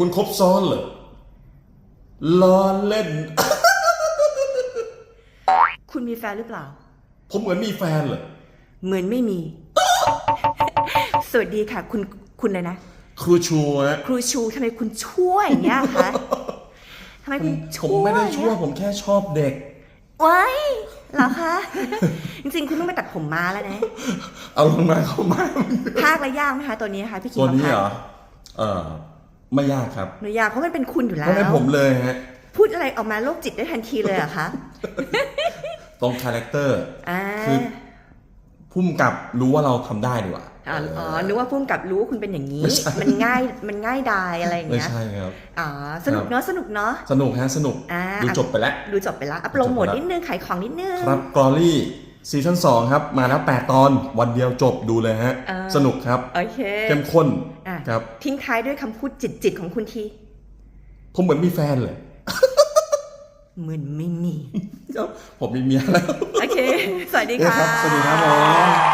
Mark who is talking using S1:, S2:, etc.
S1: คุณครบซ้อนเหรอล้อเล่น
S2: คุณมีแฟนหรือเปล่า
S1: ผมเหมือนมีแฟนเหรอ
S2: เหมือนไม่มี สวัสดีค่ะ คุณคุณเลยนะ
S1: ครูชูฮะ
S2: ครูชูทำไมคุณชั่วอย่างเงี้ยคะทำไม
S1: ผ
S2: คุ
S1: ม
S2: ณ
S1: ผ
S2: ชั่
S1: ม
S2: ว
S1: ไม่ได้ชั่ว
S2: อย่าง
S1: ผ
S2: เงี้ย
S1: มแค่ชอบเด็ก
S2: ไว้เหรอคะ จริงๆ คุณต้องไปตัดผมม้าแล้วนะ
S1: เอาลงมาเข้ามา
S2: ภาคและยากไหมคะตัวนี้ค่ะพี่คิง
S1: ตัวนี้
S2: ภาค
S1: เหรอ เออ ไม่ยากครับ
S2: หนูอยากเพราะมันเป็นคุณอยู่แล้
S1: เพราะเป็น
S2: ว
S1: ผมเลยฮะ
S2: พูดอะไรออกมาโรคจิตได้ทันทีเลยเหรอะคะ
S1: ตรงคาแรคเตอร์
S2: อ่า
S1: คือ พุ่มกับรู้ว่าเราทำได้ดีกว่า
S2: อ๋ออ๋อนึกว่าพุ่มกับรู้ว่าคุณเป็นอย่างนี้
S1: ไม่ใช่
S2: มันง่ายมันง่ายดายอะไรอย่าง
S1: ไม่
S2: เงี้ย
S1: ใช่ครับ
S2: อ๋อสนุกเนาะสนุกเนาะ
S1: สนุกฮะสนุก
S2: อ่า
S1: ดูจบไปแล้ว
S2: ดูจบไปแล้วอัปโหลดโหมดนิดนึงขายของนิดนึง
S1: ครับกรอรี่ ซีซั่น2ครับ มาแล้ว 8 ตอนวันเดียวจบดูเลยฮะ
S2: อ่า
S1: สนุกครับ
S2: โอเค
S1: เข้มข้น
S2: อะ
S1: ครับ
S2: ทิ้งท้ายด้วยคำพูดจิตจิตๆของคุณที
S1: ผมเหมือนมีแฟนเลย
S2: เหมือนไม่มี
S1: ครับผมมีเมียแล้ว
S2: โอเค สวัสดี
S1: เนี่ย
S2: ค่ะ
S1: ครับสวัสดีครับผม